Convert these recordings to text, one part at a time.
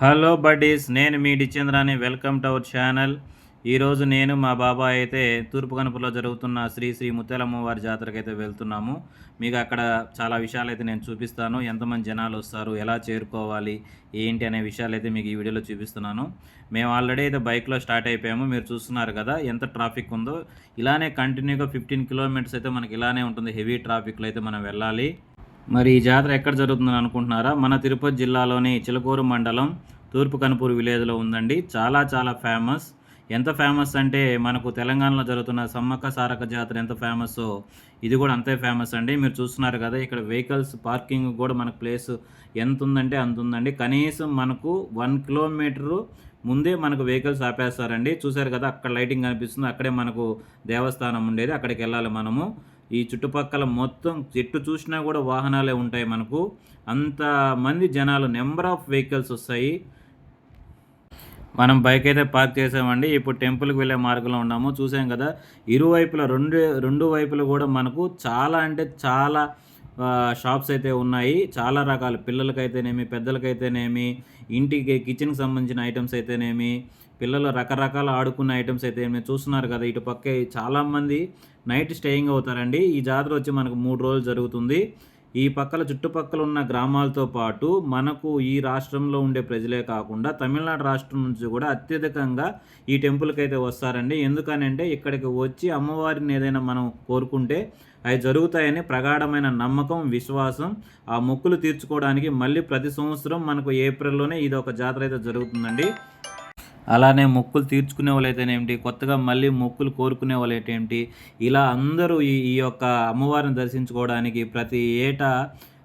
Hello buddies నేను మీ డిచంద్రాని. Welcome to our channel. ఈరోజు నేను మా బాబాయ్ అయితే తూర్పు కనుపలో జరుగుతున్న శ్రీ శ్రీ ముత్యాలమ్మవారి జాతరకు జాతరకి అయితే వెళ్తున్నాము. మీకు అక్కడ చాలా విషయాలు అయితే నేను చూపిస్తాను. ఎంతమంది జనాలు వస్తారు ఎలా చేరుకోవాలి ఏంటి అనే విషయాలు అయితే మీకు ఈ వీడియోలో చూపిస్తున్నాను. మేము ఆల్రెడీ అయితే బైక్లో స్టార్ట్ అయిపోయాము. మీరు చూస్తున్నారు కదా ఎంత ట్రాఫిక్ ఉందో. ఇలానే కంటిన్యూగా ఫిఫ్టీన్ కిలోమీటర్స్ అయితే మనకి ఇలానే ఉంటుంది. హెవీ ట్రాఫిక్లో అయితే మనం వెళ్ళాలి. మరి ఈ జాతర ఎక్కడ జరుగుతుందని అనుకుంటున్నారా? మన తిరుపతి జిల్లాలోని చిలకూరు మండలం తూర్పు కనుపూరు విలేజ్లో ఉందండి. చాలా చాలా ఫేమస్. ఎంత ఫేమస్ అంటే మనకు తెలంగాణలో జరుగుతున్న సమ్మక్క సారక జాతర ఎంత ఫేమస్ ఇది కూడా అంతే ఫేమస్ అండి. మీరు చూస్తున్నారు కదా ఇక్కడ వెహికల్స్ పార్కింగ్ కూడా మనకు ప్లేస్ ఎంత ఉందంటే అంత ఉందండి. కనీసం మనకు వన్ కిలోమీటరు ముందే మనకు వెహికల్స్ ఆపేస్తారండి. చూసారు కదా అక్కడ లైటింగ్ కనిపిస్తుంది. అక్కడే మనకు దేవస్థానం ఉండేది. అక్కడికి వెళ్ళాలి మనము. ఈ చుట్టుపక్కల మొత్తం చెట్టు చూసినా కూడా వాహనాలే ఉంటాయి మనకు. అంత మంది జనాలు నెంబర్ ఆఫ్ వెహికల్స్ వస్తాయి. మనం బైక్ అయితే పార్క్ చేసామండి. ఇప్పుడు టెంపుల్కి వెళ్ళే మార్గంలో ఉన్నాము. చూసాం కదా ఇరువైపుల రెండు రెండు వైపులు కూడా మనకు చాలా అంటే చాలా షాప్స్ అయితే ఉన్నాయి. చాలా రకాల. పిల్లలకైతేనేమి పెద్దలకైతేనేమి ఇంటికి కిచెన్కి సంబంధించిన ఐటమ్స్ అయితేనేమి పిల్లలు రకరకాల ఆడుకున్న ఐటమ్స్ అయితే మీరు చూస్తున్నారు కదా ఇటు పక్కే చాలామంది నైట్ స్టేయింగ్ అవుతారండి. ఈ జాతర వచ్చి మనకు మూడు రోజులు జరుగుతుంది. ఈ పక్కల చుట్టుపక్కల ఉన్న గ్రామాలతో పాటు మనకు ఈ రాష్ట్రంలో ఉండే ప్రజలే కాకుండా తమిళనాడు రాష్ట్రం నుంచి కూడా అత్యధికంగా ఈ టెంపుల్కి అయితే వస్తారండి. ఎందుకనంటే ఇక్కడికి వచ్చి అమ్మవారిని ఏదైనా మనం కోరుకుంటే అవి జరుగుతాయని ప్రగాఢమైన నమ్మకం విశ్వాసం ఆ మొక్కులు తీర్చుకోవడానికి మళ్ళీ ప్రతి సంవత్సరం మనకు ఏప్రిల్లోనే ఇది ఒక జాతర అయితే జరుగుతుందండి. అలానే మొక్కులు తీర్చుకునే వాళ్ళైతేనేమిటి కొత్తగా మళ్ళీ మొక్కులు కోరుకునే వాళ్ళు ఏంటి ఇలా అందరూ ఈ ఈ యొక్క అమ్మవారిని దర్శించుకోవడానికి ప్రతి ఏటా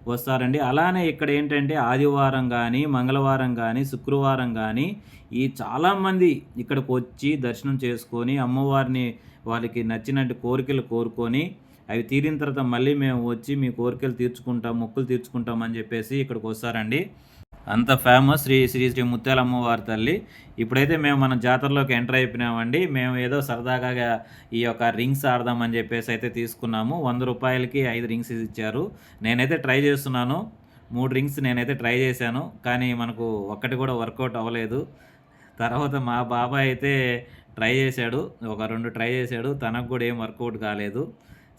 వస్తారండి. అలానే ఇక్కడ ఏంటంటే ఆదివారం కానీ మంగళవారం కానీ శుక్రవారం కానీ ఈ చాలామంది ఇక్కడికి వచ్చి దర్శనం చేసుకొని అమ్మవారిని వాళ్ళకి నచ్చినట్టు కోరికలు కోరుకొని అవి తీరిన తర్వాత మళ్ళీ మేము వచ్చి మీ కోరికలు తీర్చుకుంటాం మొక్కులు తీర్చుకుంటాం అని చెప్పేసి ఇక్కడికి వస్తారండి అంత ఫేమస్ శ్రీ శ్రీ శ్రీ ముత్యాలమ్మవారి తల్లి. ఇప్పుడైతే మేము మన జాతరలోకి ఎంటర్ అయిపోయినామండి. మేము ఏదో సరదాగా ఈ యొక్క రింగ్స్ ఆడదామని చెప్పేసి అయితే తీసుకున్నాము. వంద రూపాయలకి ఐదు రింగ్స్ ఇచ్చారు. నేనైతే ట్రై చేస్తున్నాను. మూడు రింగ్స్ నేనైతే ట్రై చేశాను. కానీ మనకు ఒక్కటి కూడా వర్కౌట్ అవ్వలేదు. తర్వాత మా బాబాయ్ అయితే ట్రై చేశాడు. ఒక రెండు ట్రై చేశాడు. తనకు కూడా ఏం వర్కౌట్ కాలేదు.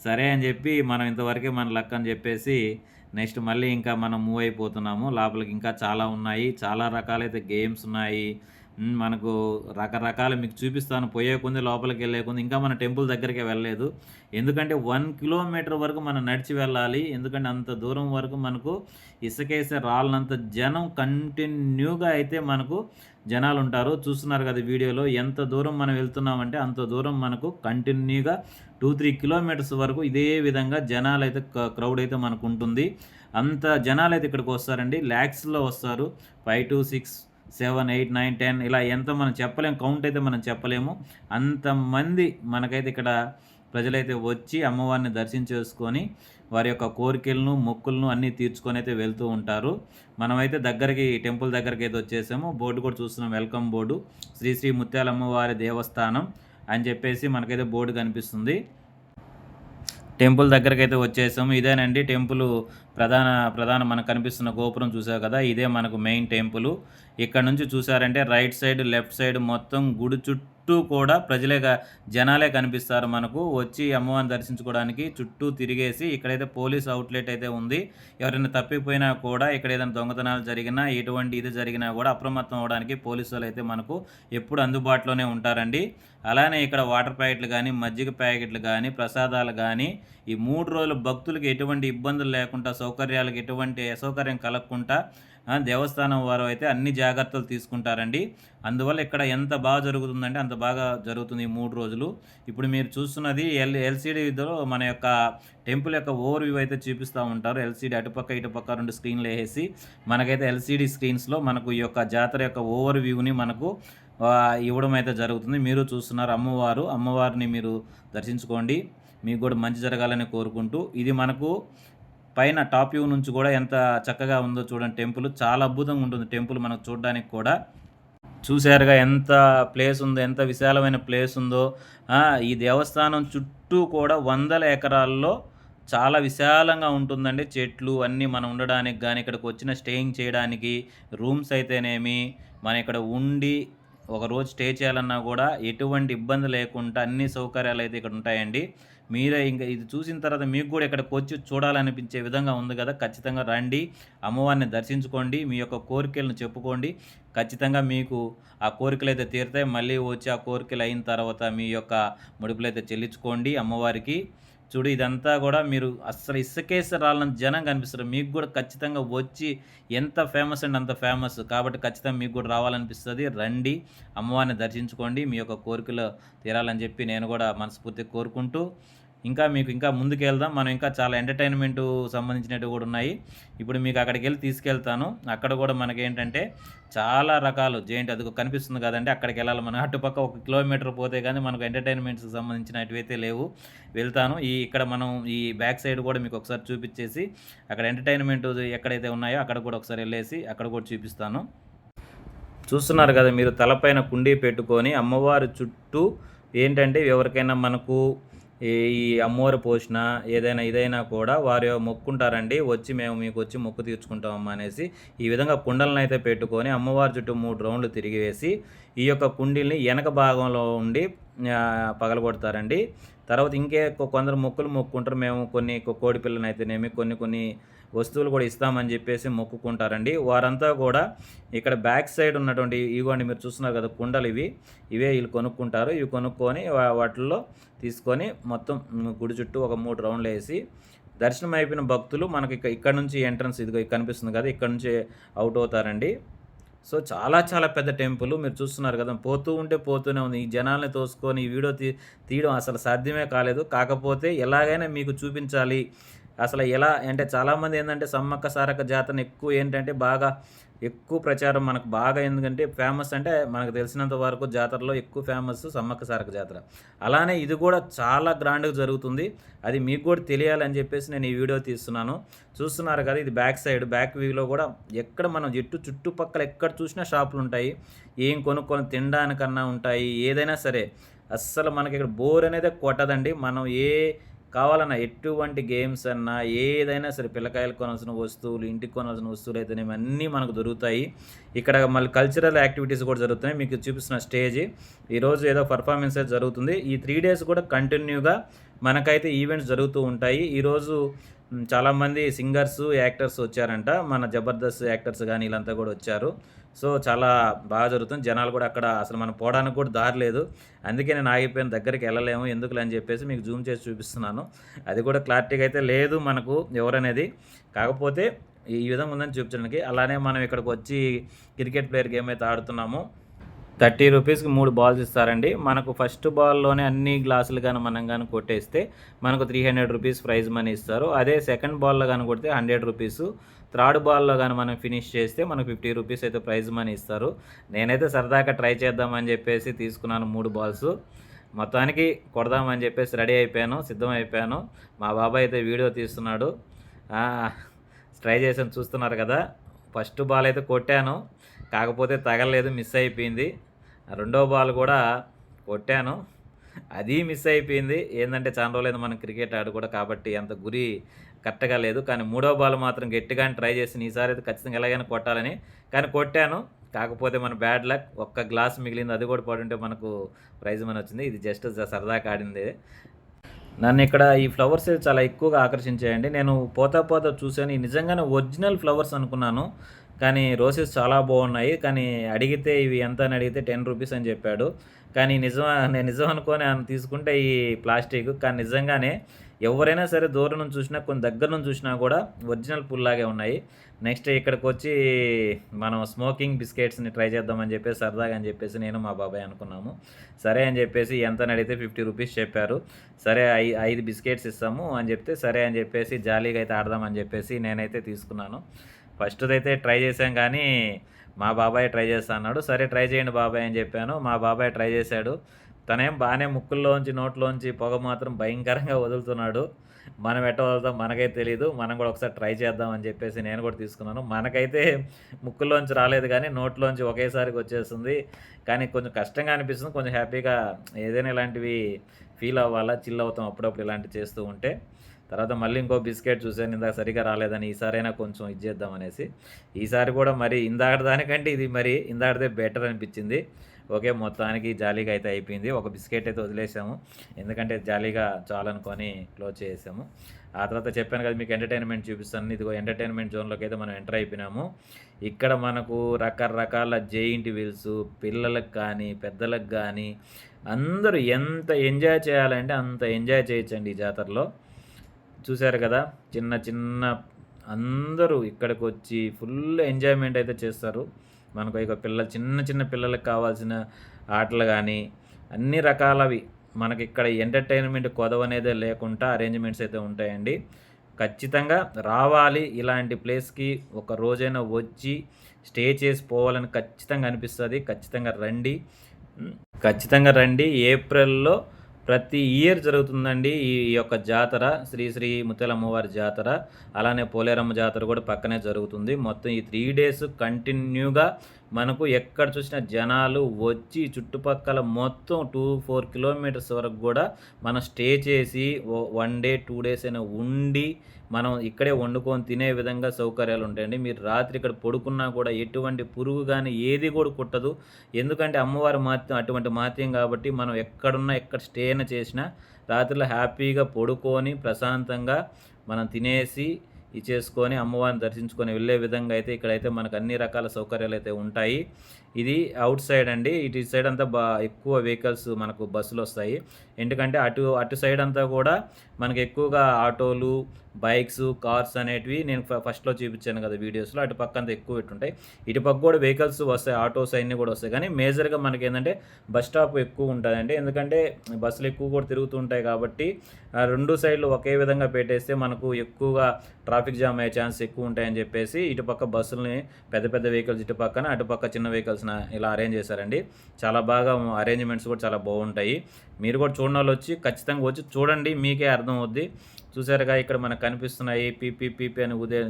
సరే అని చెప్పి మనం ఇంతవరకే మన లక్ అని చెప్పేసి నెక్స్ట్ మళ్ళీ ఇంకా మనం మూవ్ అయిపోతున్నాము. లోపలికి ఇంకా చాలా ఉన్నాయి. చాలా రకాలైతే గేమ్స్ ఉన్నాయి. మనకు రకరకాల మీకు చూపిస్తాను. పోయే కొంది లోపలికి వెళ్ళే కొంది. ఇంకా మన టెంపుల్ దగ్గరికి వెళ్ళలేదు. ఎందుకంటే వన్ కిలోమీటర్ వరకు మనం నడిచి వెళ్ళాలి. ఎందుకంటే అంత దూరం వరకు మనకు ఇసుకేసే రాళ్ళనంత జనం కంటిన్యూగా అయితే మనకు జనాలు ఉంటారు. చూస్తున్నారు కదా వీడియోలో. ఎంత దూరం మనం వెళ్తున్నామంటే అంత దూరం మనకు కంటిన్యూగా టూ త్రీ కిలోమీటర్స్ వరకు ఇదే విధంగా జనాలు అయితే క్రౌడ్ అయితే మనకు ఉంటుంది అంత జనాలు అయితే ఇక్కడికి వస్తారండి. ల్యాక్స్లో వస్తారు. Five two six seven eight nine ten ఇలా ఎంత మనం చెప్పలేము కౌంట్ అయితే మనం చెప్పలేము. అంతమంది మనకైతే ఇక్కడ ప్రజలైతే వచ్చి అమ్మవారిని దర్శించేసుకొని వారి యొక్క కోరికలను మొక్కులను అన్నీ తీర్చుకొని అయితే వెళ్తూ ఉంటారు. మనమైతే దగ్గరికి టెంపుల్ దగ్గరికి అయితే వచ్చేసాము. బోర్డు కూడా చూస్తున్నాం. వెల్కమ్ బోర్డు శ్రీ శ్రీ ముత్యాలమ్మవారి దేవస్థానం. అని చెప్పేసి మనకైతే బోర్డు కనిపిస్తుంది. టెంపుల్ దగ్గరకైతే వచ్చేసాము. ఇదేనండి టెంపుల్ ప్రధాన ప్రధాన మనకు కనిపిస్తున్న గోపురం చూసావు కదా? ఇదే మనకు మెయిన్ టెంపుల్ ఇక్కడ నుంచి చూసారంటే రైట్ సైడ్ లెఫ్ట్ సైడ్ మొత్తం గుడి చుట్టూ కూడా ప్రజలే జనాలే కనిపిస్తారు మనకు. వచ్చి అమ్మవారిని దర్శించుకోవడానికి చుట్టూ తిరిగేసి ఇక్కడైతే పోలీస్ అవుట్లెట్ అయితే ఉంది. ఎవరైనా తప్పిపోయినా కూడా ఇక్కడ ఏదైనా దొంగతనాలు జరిగినా ఎటువంటి ఇది జరిగినా కూడా అప్రమత్తం అవడానికి పోలీసు అయితే మనకు ఎప్పుడు అందుబాటులోనే ఉంటారండి. అలానే ఇక్కడ వాటర్ ప్యాకెట్లు కానీ మజ్జిగ ప్యాకెట్లు కానీ ప్రసాదాలు కానీ ఈ మూడు రోజులు భక్తులకు ఎటువంటి ఇబ్బందులు లేకుండా సౌకర్యాలకు ఎటువంటి అసౌకర్యం కలగకుండా దేవస్థానం వారు అయితే అన్ని జాగ్రత్తలు తీసుకుంటారండి. అందువల్ల ఇక్కడ ఎంత బాగా జరుగుతుందంటే అంత బాగా జరుగుతుంది ఈ మూడు రోజులు. ఇప్పుడు మీరు చూస్తున్నది ఎల్ ఎల్సీడీలో మన యొక్క టెంపుల్ యొక్క ఓవర్ వ్యూ అయితే చూపిస్తూ ఉంటారు. ఎల్సీడీ అటుపక్క ఇటుపక్క రెండు స్క్రీన్లు వేసి మనకైతే ఎల్సీడీ స్క్రీన్స్లో మనకు ఈ యొక్క జాతర యొక్క ఓవర్ వ్యూని మనకు ఇవ్వడం అయితే జరుగుతుంది. మీరు చూస్తున్నారు అమ్మవారు. అమ్మవారిని మీరు దర్శించుకోండి. మీకు కూడా మంచి జరగాలని కోరుకుంటూ ఇది మనకు పైన టాప్ వ్యూ నుంచి కూడా ఎంత చక్కగా ఉందో చూడండి టెంపుల్. చాలా అద్భుతంగా ఉంటుంది టెంపుల్ మనకు చూడడానికి కూడా. చూశారుగా ఎంత ప్లేస్ ఉందో ఎంత విశాలమైన ప్లేస్ ఉందో. ఈ దేవస్థానం చుట్టూ కూడా వందల ఎకరాల్లో చాలా విశాలంగా ఉంటుందండి. చెట్లు అన్నీ మనం ఉండడానికి కానీ ఇక్కడికి వచ్చిన స్టేయింగ్ చేయడానికి రూమ్స్ అయితేనేమి మనం ఇక్కడ ఉండి ఒక రోజు స్టే చేయాలన్నా కూడా ఎటువంటి ఇబ్బంది లేకుండా అన్ని సౌకర్యాలు అయితే ఇక్కడ ఉంటాయండి. మీరే ఇంకా ఇది చూసిన తర్వాత మీకు కూడా ఇక్కడికి వచ్చి చూడాలనిపించే విధంగా ఉంది కదా. ఖచ్చితంగా రండి అమ్మవారిని దర్శించుకోండి మీ యొక్క కోరికలను చెప్పుకోండి. ఖచ్చితంగా మీకు ఆ కోరికలు అయితే తీరుతాయి. మళ్ళీ వచ్చి ఆ కోరికలు అయిన తర్వాత మీ యొక్క ముడుపులు అయితే చెల్లించుకోండి అమ్మవారికి. చూడు ఇదంతా కూడా మీరు అస్సలు ఇసుకేసి రాలని జనం కనిపిస్తారు. మీకు కూడా ఖచ్చితంగా వచ్చి ఎంత ఫేమస్ అండ్ అంత ఫేమస్. కాబట్టి ఖచ్చితంగా మీకు కూడా రావాలనిపిస్తుంది. రండి అమ్మవారిని దర్శించుకోండి. మీ యొక్క కోరికలు తీరాలని చెప్పి నేను కూడా మనస్ఫూర్తిగా కోరుకుంటూ ఇంకా మీకు ఇంకా ముందుకు వెళ్దాం మనం ఇంకా చాలా ఎంటర్టైన్మెంట్ సంబంధించినవి కూడా ఉన్నాయి. ఇప్పుడు మీకు అక్కడికి వెళ్ళి తీసుకెళ్తాను. అక్కడ కూడా మనకి ఏంటంటే చాలా రకాలు. జెయింట్ అది కనిపిస్తుంది కదండి. అక్కడికి వెళ్ళాలి మనం. అటుపక్క ఒక కిలోమీటర్ పోతే కానీ మనకు ఎంటర్టైన్మెంట్స్కి సంబంధించినవి అయితే లేవు. వెళ్తాను. ఈ ఇక్కడ మనం ఈ బ్యాక్ సైడ్ కూడా మీకు ఒకసారి చూపించేసి అక్కడ ఎంటర్టైన్మెంట్ ఎక్కడైతే ఉన్నాయో అక్కడ కూడా ఒకసారి వెళ్ళేసి అక్కడ కూడా చూపిస్తాను. చూస్తున్నారు కదా మీరు తలపైన కుండీ పెట్టుకొని అమ్మవారి చుట్టూ ఏంటంటే ఎవరికైనా మనకు ఈ అమ్మవారి పోషణ ఏదైనా ఇదైనా కూడా వారు మొక్కుంటారండి. వచ్చి మేము మీకు వచ్చి మొక్కు తీర్చుకుంటామమ్మా అనేసి ఈ విధంగా కుండలను అయితే పెట్టుకొని అమ్మవారి చుట్టూ మూడు రౌండ్లు తిరిగి వేసి ఈ యొక్క కుండీల్ని వెనక భాగంలో ఉండి పగలగొడతారండి. తర్వాత ఇంకే కొందరు మొక్కులు మొక్కుంటారు. మేము కొన్ని కోడి పిల్లని అయితేనేమి కొన్ని కొన్ని వస్తువులు కూడా ఇస్తామని చెప్పేసి మొక్కుకుంటారండి. వారంతా కూడా ఇక్కడ బ్యాక్ సైడ్ ఉన్నటువంటి ఇవ్వండి మీరు చూస్తున్నారు కదా కుండలు ఇవి. ఇవే వీళ్ళు కొనుక్కుంటారు. ఇవి కొనుక్కొని వాటిల్లో తీసుకొని మొత్తం గుడి చుట్టూ ఒక మూడు రౌండ్లు వేసి దర్శనం అయిపోయిన భక్తులు మనకి ఇక్కడ నుంచి ఎంట్రన్స్ ఇదిగో కనిపిస్తుంది కదా ఇక్కడ నుంచి అవుట్ అవుతారండి. సో చాలా చాలా పెద్ద టెంపుల్ మీరు చూస్తున్నారు కదా పోతూ ఉంటే పోతూనే ఉంది. ఈ జనాల్ని తోసుకొని ఈ వీడియో తీ తీయడం అసలు సాధ్యమే కాలేదు. కాకపోతే ఎలాగైనా మీకు చూపించాలి. అసలు ఎలా అంటే చాలామంది ఏంటంటే సమ్మక్క సారక జాతర ఎక్కువ ఏంటంటే బాగా ఎక్కువ ప్రచారం మనకు బాగా ఎందుకంటే ఫేమస్ అంటే మనకు తెలిసినంత వరకు జాతరలో ఎక్కువ ఫేమస్ సమ్మక్క సారక జాతర. అలానే ఇది కూడా చాలా గ్రాండ్గా జరుగుతుంది. అది మీకు కూడా తెలియాలని చెప్పేసి నేను ఈ వీడియో తీస్తున్నాను. చూస్తున్నారు కదా ఇది బ్యాక్ సైడ్ బ్యాక్ వ్యూలో కూడా ఎక్కడ మనం ఎట్టు చుట్టుపక్కల ఎక్కడ చూసినా షాపులు ఉంటాయి. ఏం కొనుక్కొని తినడానికన్నా ఉంటాయి. ఏదైనా సరే అస్సలు మనకి ఇక్కడ బోర్ అనేది కొట్టదండి. మనం ఏ కావాలన్నా ఎటువంటి గేమ్స్ అన్నా ఏదైనా సరే పిల్లకాయలు కొనాల్సిన వస్తువులు ఇంటికి కొనాల్సిన వస్తువులు అయితేనేమి అన్నీ మనకు దొరుకుతాయి. ఇక్కడ మళ్ళీ కల్చరల్ యాక్టివిటీస్ కూడా జరుగుతున్నాయి. మీకు చూపిస్తున్న స్టేజ్ ఈరోజు ఏదో పర్ఫార్మెన్స్ అయితే జరుగుతుంది. ఈ త్రీ డేస్ కూడా కంటిన్యూగా మనకైతే ఈవెంట్స్ జరుగుతూ ఉంటాయి. ఈరోజు చాలామంది సింగర్స్ యాక్టర్స్ వచ్చారంట. మన జబర్దస్త్ యాక్టర్స్ కానీ వీళ్ళంతా కూడా వచ్చారు. సో చాలా బాగా జరుగుతుంది. జనాలు కూడా అక్కడ అసలు మనం పోవడానికి కూడా దారి లేదు. అందుకే నేను ఆగిపోయిన దగ్గరికి వెళ్ళలేము. ఎందుకులే అని చెప్పేసి మీకు జూమ్ చేసి చూపిస్తున్నాను. అది కూడా క్లారిటీగా అయితే లేదు మనకు ఎవరనేది. కాకపోతే ఈ విధంగా ఉందని చూపించడానికి అలానే మనం ఇక్కడికి వచ్చి క్రికెట్ ప్లేయర్ గేమ్ అయితే ఆడుతున్నాము. థర్టీ రూపీస్కి మూడు బాల్స్ ఇస్తారండి. మనకు ఫస్ట్ బాల్లోనే అన్ని గ్లాసులు కానీ మనం కానీ కొట్టేస్తే మనకు three hundred rupees prize money ఇస్తారు. అదే సెకండ్ బాల్లో కానీ కొడితే హండ్రెడ్ రూపీస్ థర్డ్ బాల్లో కానీ మనం ఫినిష్ చేస్తే మనకు ఫిఫ్టీ రూపీస్ అయితే ప్రైజ్ మనీ ఇస్తారు. నేనైతే సరదాగా ట్రై చేద్దామని చెప్పేసి తీసుకున్నాను మూడు బాల్స్. మొత్తానికి కొడదామని చెప్పేసి రెడీ అయిపోయాను సిద్ధం అయిపోయాను. మా బాబాయ్ అయితే వీడియో తీస్తున్నాడు. ట్రై చేసాను చూస్తున్నారు కదా. ఫస్ట్ బాల్ అయితే కొట్టాను. కాకపోతే తగలలేదు మిస్ అయిపోయింది. రెండో బాల్ కూడా కొట్టాను. అది మిస్ అయిపోయింది. ఏంటంటే చాలా రోజులైంది మనం క్రికెట్ ఆడు కూడా కాబట్టి అంత గురి కరెక్ట్గా లేదు. కానీ మూడో బాల్ మాత్రం గట్టిగా ట్రై చేసి ఈసారి అయితే ఖచ్చితంగా ఎలాగైనా కొట్టాలని. కానీ కొట్టాను. కాకపోతే మన బ్యాడ్ లక్ ఒక్క గ్లాస్ మిగిలింది అది కూడా పడుంటే మనకు ప్రైజ్ మన వచ్చింది. ఇది జస్ట్ సరదాగా ఆడింది. నన్ను ఇక్కడ ఈ ఫ్లవర్స్ చాలా ఎక్కువగా ఆకర్షించాయండి. నేను పోతా పోతా చూశాను. నిజంగానే ఒరిజినల్ ఫ్లవర్స్ అనుకున్నాను. కానీ రోసెస్ చాలా బాగున్నాయి. కానీ అడిగితే ఇవి ఎంత అని అడిగితే టెన్ రూపీస్ అని చెప్పాడు. కానీ నిజం నేను నిజం అనుకొని తీసుకుంటే ఈ ప్లాస్టిక్. కానీ నిజంగానే ఎవరైనా సరే దూరం నుంచి చూసినా కొన్ని దగ్గర నుంచి చూసినా కూడా ఒరిజినల్ పుల్లాగే ఉన్నాయి. నెక్స్ట్ ఇక్కడికి వచ్చి మనం స్మోకింగ్ బిస్కెట్స్ని ట్రై చేద్దామని చెప్పేసి సరదాగా అని చెప్పేసి నేను మా బాబాయ్ అనుకున్నాము. సరే అని చెప్పేసి ఎంత అడిగితే ఫిఫ్టీ రూపీస్ చెప్పారు. సరే ఐ ఐదు బిస్కెట్స్ ఇస్తాము అని చెప్తే సరే అని చెప్పేసి జాలీగా అయితే ఆడదామని చెప్పేసి నేనైతే తీసుకున్నాను. ఫస్ట్ అయితే ట్రై చేశాం కానీ మా బాబాయ్ ట్రై చేస్తా అన్నాడు. సరే ట్రై చేయండి బాబాయ్ అని చెప్పాను. మా బాబాయ్ ట్రై చేశాడు. తనేం బాగానే ముక్కుల్లోంచి నోట్లోంచి పొగ మాత్రం భయంకరంగా వదులుతున్నాడు. మనం ఎట్ట వదులుతాం మనకైతే తెలియదు మనం కూడా ఒకసారి ట్రై చేద్దాం అని చెప్పేసి నేను కూడా తీసుకున్నాను. మనకైతే ముక్కుల్లోంచి రాలేదు కానీ నోట్లోంచి ఒకేసారికి వచ్చేస్తుంది కానీ కొంచెం కష్టంగా అనిపిస్తుంది. కొంచెం హ్యాపీగా ఏదైనా ఇలాంటివి ఫీల్ అవ్వాలా చిల్ అవుతాం అప్పుడప్పుడు ఇలాంటివి చేస్తూ ఉంటే. తర్వాత మళ్ళీ ఇంకో బిస్కెట్ చూసాను ఇందాక సరిగా రాలేదని ఈసారైనా కొంచెం ఇది చేద్దాం అనేసి. ఈసారి కూడా మరి ఇందాక దానికంటే ఇది మరి ఇందాకదే బెటర్ అనిపించింది. ఓకే మొత్తానికి జాలీగా అయితే అయిపోయింది. ఒక బిస్కెట్ అయితే వదిలేసాము. ఎందుకంటే జాలీగా చాలనుకొని క్లోజ్ చేసాము ఆ తర్వాత చెప్పాను కదా మీకు ఎంటర్టైన్మెంట్ చూపిస్తాను. ఇదిగో ఎంటర్టైన్మెంట్ జోన్లోకి అయితే మనం ఎంటర్ అయిపోయినాము. ఇక్కడ మనకు రకరకాల జెయింట్ వీల్స్ పిల్లలకు కానీ పెద్దలకు కానీ అందరూ ఎంత ఎంజాయ్ చేయాలంటే అంత ఎంజాయ్ చేయొచ్చండి ఈ జాతరలో. చూశారు కదా చిన్న చిన్న అందరూ ఇక్కడికి వచ్చి ఫుల్ ఎంజాయ్మెంట్ అయితే చేస్తారు. మనకు ఇక పిల్లలు చిన్న చిన్న పిల్లలకు కావాల్సిన ఆటలు కానీ అన్ని రకాలవి మనకి ఇక్కడ ఎంటర్టైన్మెంట్ కొదవ లేకుండా అరేంజ్మెంట్స్ అయితే ఉంటాయండి. ఖచ్చితంగా రావాలి ఇలాంటి ప్లేస్కి ఒక రోజైనా వచ్చి స్టే చేసి పోవాలని ఖచ్చితంగా అనిపిస్తుంది. ఖచ్చితంగా రండి. ఖచ్చితంగా రండి. ఏప్రిల్లో ప్రతి ఇయర్ జరుగుతుందండి ఈ యొక్క జాతర శ్రీ శ్రీ ముత్యాలమ్మవారి జాతర. అలానే పోలేరమ్మ జాతర కూడా పక్కనే జరుగుతుంది. మొత్తం ఈ త్రీ డేస్ కంటిన్యూగా మనకు ఎక్కడ చూసిన జనాలు వచ్చి చుట్టుపక్కల మొత్తం టూ ఫోర్ కిలోమీటర్స్ వరకు కూడా మనం స్టే చేసి వన్ డే టూ డేస్ అయినా ఉండి మనం ఇక్కడే వండుకొని తినే విధంగా సౌకర్యాలు ఉంటాయండి. మీరు రాత్రి ఇక్కడ పడుకున్నా కూడా ఎటువంటి పురుగు కానీ ఏది కూడా కుట్టదు. ఎందుకంటే అమ్మవారి మాత్యం అటువంటి మాత్యం కాబట్టి మనం ఎక్కడున్నా ఎక్కడ స్టే అయినా చేసినా రాత్రిలో హ్యాపీగా పడుకొని ప్రశాంతంగా మనం తినేసి ఇచ్చేసుకొని అమ్మవారిని దర్శించుకొని వెళ్ళే విధంగా అయితే ఇక్కడైతే మనకు అన్ని రకాల సౌకర్యాలు అయితే ఉంటాయి. ఇది అవుట్ సైడ్ అండి. ఇటు సైడ్ అంతా బా ఎక్కువ వెహికల్స్ మనకు బస్సులు వస్తాయి. ఎందుకంటే అటు అటు సైడ్ అంతా కూడా మనకు ఎక్కువగా ఆటోలు బైక్స్ కార్స్ అనేటివి నేను ఫస్ట్లో చూపించాను కదా వీడియోస్లో. అటు పక్క అంతా ఎక్కువ పెట్టుంటాయి. ఇటు పక్క కూడా వెహికల్స్ వస్తాయి ఆటోస్ అన్నీ కూడా వస్తాయి. కానీ మేజర్గా మనకి ఏంటంటే బస్ స్టాప్ ఎక్కువ ఉంటుందండి. ఎందుకంటే బస్సులు ఎక్కువ కూడా తిరుగుతూ ఉంటాయి కాబట్టి రెండు సైడ్లు ఒకే విధంగా పెట్టేస్తే మనకు ఎక్కువగా ట్రాఫిక్ జామ్ అయ్యే ఛాన్స్ ఎక్కువ ఉంటాయని చెప్పేసి ఇటు పక్క బస్సులని పెద్ద పెద్ద వెహికల్స్ ఇటు పక్కన అటు పక్క చిన్న వెహికల్స్ ఇలా అరేంజ్ చేశారండి. చాలా బాగా అరేంజ్మెంట్స్ కూడా చాలా బాగుంటాయి. మీరు కూడా చూడని వాళ్ళు వచ్చి ఖచ్చితంగా వచ్చి చూడండి మీకే అర్థం అవుద్ది చూసారుగా ఇక్కడ మనకు కనిపిస్తున్నాయి పీపీ పీపీ అని ఊదే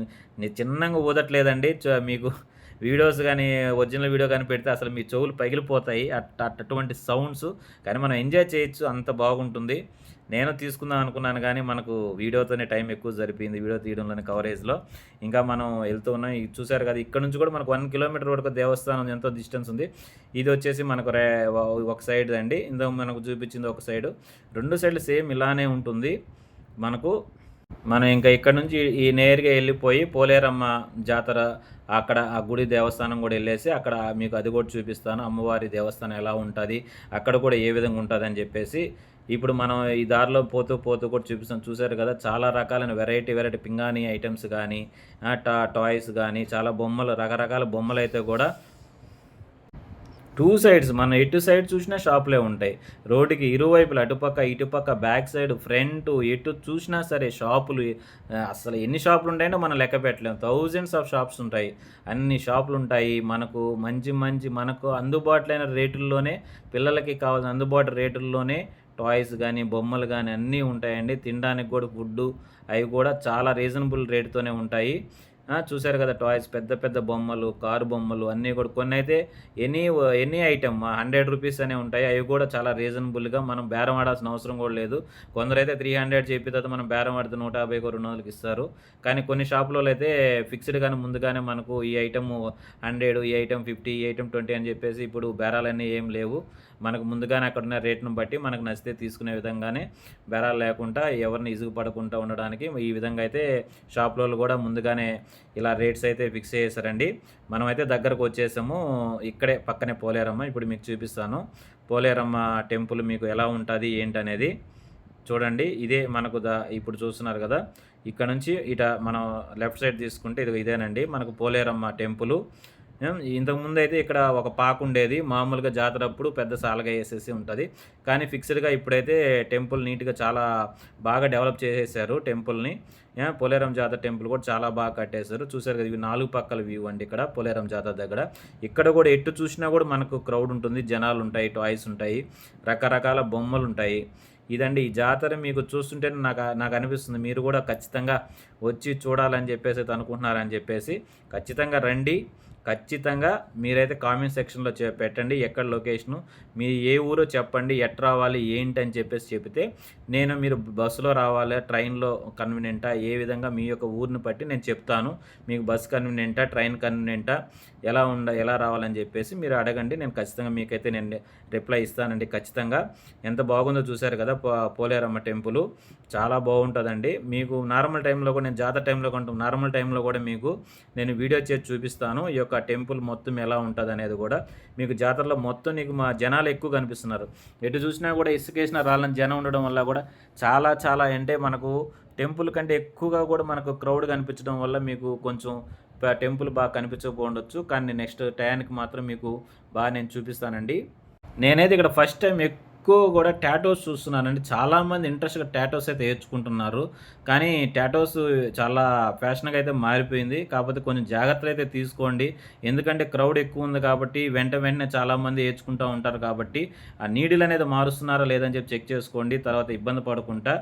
చిన్నగా ఊదట్లేదండి. మీకు వీడియోస్ కానీ ఒరిజినల్ వీడియో కానీ పెడితే అసలు మీ చెవులు పగిలిపోతాయి. అట్ అటువంటి సౌండ్స్ కానీ మనం ఎంజాయ్ చేయొచ్చు అంత బాగుంటుంది. నేను తీసుకుందాం అనుకున్నాను కానీ మనకు వీడియోతోనే టైం ఎక్కువ జరిపింది వీడియో తీయడంలోని కవరేజ్లో. ఇంకా మనం వెళ్తూ ఉన్నాం. చూసారు కదా ఇక్కడ నుంచి కూడా మనకు వన్ కిలోమీటర్ వరకు దేవస్థానం ఎంతో డిస్టెన్స్ ఉంది. ఇది వచ్చేసి మనకు రే ఒక సైడ్ అండి. ఇందులో మనకు చూపించింది ఒక సైడు రెండు సైడ్లు సేమ్ ఇలానే ఉంటుంది. మనకు మనం ఇంకా ఇక్కడ నుంచి ఈ నేరుగా వెళ్ళిపోయి పోలేరమ్మ జాతర అక్కడ ఆ గుడి దేవస్థానం కూడా వెళ్ళేసి అక్కడ మీకు అది కూడా చూపిస్తాను. అమ్మవారి దేవస్థానం ఎలా ఉంటుంది అక్కడ కూడా ఏ విధంగా ఉంటుంది అని చెప్పేసి ఇప్పుడు మనం ఈ దారిలో పోతూ పోతూ కూడా చూపిస్తాం. చూసారు కదా? చాలా రకాలైన వెరైటీ వెరైటీ పింగాణి ఐటమ్స్ కానీ టా టాయ్స్ కానీ చాలా బొమ్మలు రకరకాల బొమ్మలు అయితే కూడా టూ సైడ్స్ మనం ఎటు సైడ్ చూసినా షాపులే ఉంటాయి. రోడ్డుకి ఇరువైపులు అటుపక్క ఇటుపక్క బ్యాక్ సైడ్ ఫ్రంట్ ఎటు చూసినా సరే షాపులు అసలు ఎన్ని షాపులు ఉంటాయో మనం లెక్క పెట్టలేము థౌజండ్స్ ఆఫ్ షాప్స్ ఉంటాయి. అన్ని షాపులు ఉంటాయి. మనకు మంచి మంచి మనకు అందుబాటులైన రేటుల్లోనే పిల్లలకి కావాల్సిన అందుబాటు రేటుల్లోనే టాయ్స్ కానీ బొమ్మలు కానీ అన్నీ ఉంటాయండి. తినడానికి కూడా ఫుడ్డు అవి కూడా చాలా రీజనబుల్ రేటుతోనే ఉంటాయి. చూశారు కదా టాయ్స్ పెద్ద పెద్ద బొమ్మలు కారు బొమ్మలు అన్నీ కూడా. కొన్ని అయితే any any item hundred rupees అనే ఉంటాయి. అవి కూడా చాలా రీజనబుల్గా మనం బేరం ఆడాల్సిన అవసరం కూడా లేదు. కొందరైతే త్రీ హండ్రెడ్ చెప్పి తర్వాత మనం బేరం ఆడితే నూట యాభై రెండు వందలకి ఇస్తారు. కానీ కొన్ని షాపులలో అయితే ఫిక్స్డ్ కానీ ముందుగానే మనకు ఈ ఐటమ్ హండ్రెడ్ ఈ ఐటమ్ ఫిఫ్టీ ఈ ఐటమ్ ట్వంటీ అని చెప్పేసి ఇప్పుడు బేరాలన్నీ ఏం లేవు. మనకు ముందుగానే అక్కడ ఉన్న రేట్ను బట్టి మనకు నచ్చితే తీసుకునే విధంగానే బేరాలు లేకుండా ఎవరిని ఇసుగు పడకుండా ఉండడానికి ఈ విధంగా అయితే షాప్లో కూడా ముందుగానే ఇలా రేట్స్ అయితే ఫిక్స్ చేశారండి. మనమైతే దగ్గరకు వచ్చేసాము. ఇక్కడే పక్కనే పోలేరమ్మ ఇప్పుడు మీకు చూపిస్తాను. పోలేరమ్మ టెంపుల్ మీకు ఎలా ఉంటుంది ఏంటనేది. చూడండి ఇదే మనకు దా ఇప్పుడు చూస్తున్నారు కదా. ఇక్కడ నుంచి ఇట మనం లెఫ్ట్ సైడ్ తీసుకుంటే ఇది ఇదేనండి. మనకు పోలేరమ్మ టెంపుల్. ఇంతకుముందు అయితే ఇక్కడ ఒక పాక్ ఉండేది. మామూలుగా జాతర అప్పుడు పెద్ద సాలగా వేసేసి ఉంటుంది. కానీ ఫిక్స్డ్గా ఇప్పుడైతే టెంపుల్ నీట్గా చాలా బాగా డెవలప్ చేసేసారు టెంపుల్ని. పోలేరం జాతర టెంపుల్ కూడా చాలా బాగా కట్టేశారు. చూసారు కదా ఇవి నాలుగు పక్కల వ్యూ అండి ఇక్కడ పోలేరం జాతర దగ్గర. ఇక్కడ కూడా ఎటు చూసినా కూడా మనకు క్రౌడ్ ఉంటుంది జనాలు ఉంటాయి టాయ్స్ ఉంటాయి రకరకాల బొమ్మలు ఉంటాయి. ఇదండి ఈ జాతర మీకు చూస్తుంటే నాకు నాకు అనిపిస్తుంది. మీరు కూడా ఖచ్చితంగా వచ్చి చూడాలని చెప్పేసి అనుకుంటున్నారని చెప్పేసి ఖచ్చితంగా రండి. ఖచ్చితంగా మీరైతే కామెంట్ సెక్షన్లో పెట్టండి ఎక్కడ లొకేషను మీ ఏ ఊరో చెప్పండి ఎట్ రావాలి ఏంటి అని చెప్పేసి చెప్తే నేను మీరు బస్సులో రావాలా ట్రైన్లో కన్వీనియంటా ఏ విధంగా మీ యొక్క ఊరిని బట్టి నేను చెప్తాను. మీకు బస్ కన్వీనియంటా ట్రైన్ కన్వీనియంటా ఎలా ఉండ ఎలా రావాలని చెప్పేసి మీరు అడగండి. నేను ఖచ్చితంగా మీకైతే నేను రిప్లై ఇస్తానండి. ఖచ్చితంగా ఎంత బాగుందో చూశారు కదా పో పోలేరమ్మ టెంపుల్. చాలా బాగుంటుందండి. మీకు నార్మల్ టైంలో కూడా నేను జాతర టైంలో కొంటాం నార్మల్ టైంలో కూడా మీకు నేను వీడియో చేసి చూపిస్తాను. ఈ యొక్క టెంపుల్ మొత్తం ఎలా ఉంటుంది అనేది కూడా. మీకు జాతరలో మొత్తం నీకు మా జనాలు ఎక్కువ కనిపిస్తున్నారు. ఎటు చూసినా కూడా ఇసుకేసిన రాళ్ళని జనం ఉండడం వల్ల కూడా చాలా చాలా అంటే మనకు టెంపుల్ కంటే ఎక్కువగా కూడా మనకు క్రౌడ్ కనిపించడం వల్ల మీకు కొంచెం టెంపుల్ బాగా కనిపించకపోవచ్చు కానీ నెక్స్ట్ టయానికి మాత్రం మీకు బాగా నేను చూపిస్తానండి. నేనైతే ఇక్కడ ఫస్ట్ టైం ఎక్కువ కూడా టాటోస్ చూస్తున్నానండి. చాలామంది ఇంట్రెస్ట్గా టాటోస్ అయితే వేర్చుకుంటున్నారు కానీ టాటోస్ చాలా ఫ్యాషన్గా అయితే మారిపోయింది. కాకపోతే కొంచెం జాగ్రత్తలు అయితే తీసుకోండి. ఎందుకంటే క్రౌడ్ ఎక్కువ ఉంది కాబట్టి వెంట వెంటనే చాలామంది వేర్చుకుంటూ ఉంటారు కాబట్టి ఆ నీడిల్ అనేది మారుస్తున్నారా లేదని చెప్పి చెక్ చేసుకోండి. తర్వాత ఇబ్బంది పడకుండా.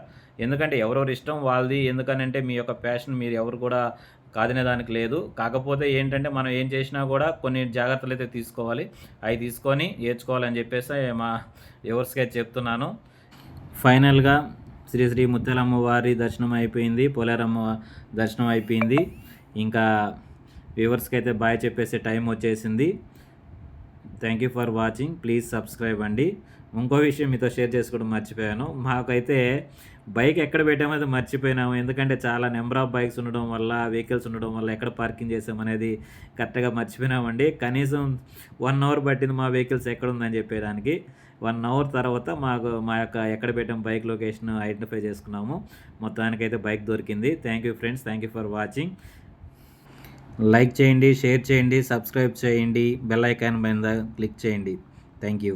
ఎందుకంటే ఎవరెవరి ఇష్టం వాళ్ళది. ఎందుకనంటే మీ యొక్క ప్యాషన్ మీరు ఎవరు కూడా కాదనే దానికి లేదు. కాకపోతే ఏంటంటే మనం ఏం చేసినా కూడా కొన్ని జాగ్రత్తలు అయితే తీసుకోవాలి. అవి తీసుకొని ఏర్చుకోవాలని చెప్పేసి మా వ్యూవర్స్కి అయితే చెప్తున్నాను ఫైనల్గా శ్రీ శ్రీ ముత్యాలమ్మ వారి దర్శనం అయిపోయింది. పోలేరమ్మ దర్శనం అయిపోయింది. ఇంకా వ్యూవర్స్కి అయితే బాయ్ చెప్పేసే టైం వచ్చేసింది. Thank you for watching. Please subscribe అండి. ఇంకో విషయం మీతో షేర్ చేసుకోవడం మర్చిపోయాను. మాకైతే బైక్ ఎక్కడ పెట్టామో మర్చిపోయినాము. ఎందుకంటే చాలా నెంబర్ ఆఫ్ బైక్స్ ఉండడం వల్ల వెహికల్స్ ఉండడం వల్ల ఎక్కడ పార్కింగ్ చేసామనేది కరెక్ట్గా మర్చిపోయినామండి. కనీసం వన్ అవర్ పట్టింది మా వెహికల్స్ ఎక్కడ ఉందని చెప్పేదానికి. వన్ అవర్ తర్వాత మాకు మా యొక్క ఎక్కడ పెట్టాం బైక్ లొకేషన్ ఐడెంటిఫై చేసుకున్నాము. మొత్తానికైతే బైక్ దొరికింది. Thank you friends thank you for watching like చేయండి షేర్ చేయండి సబ్స్క్రైబ్ చేయండి. బెల్ ఐకాన్ మీద క్లిక్ చేయండి. Thank you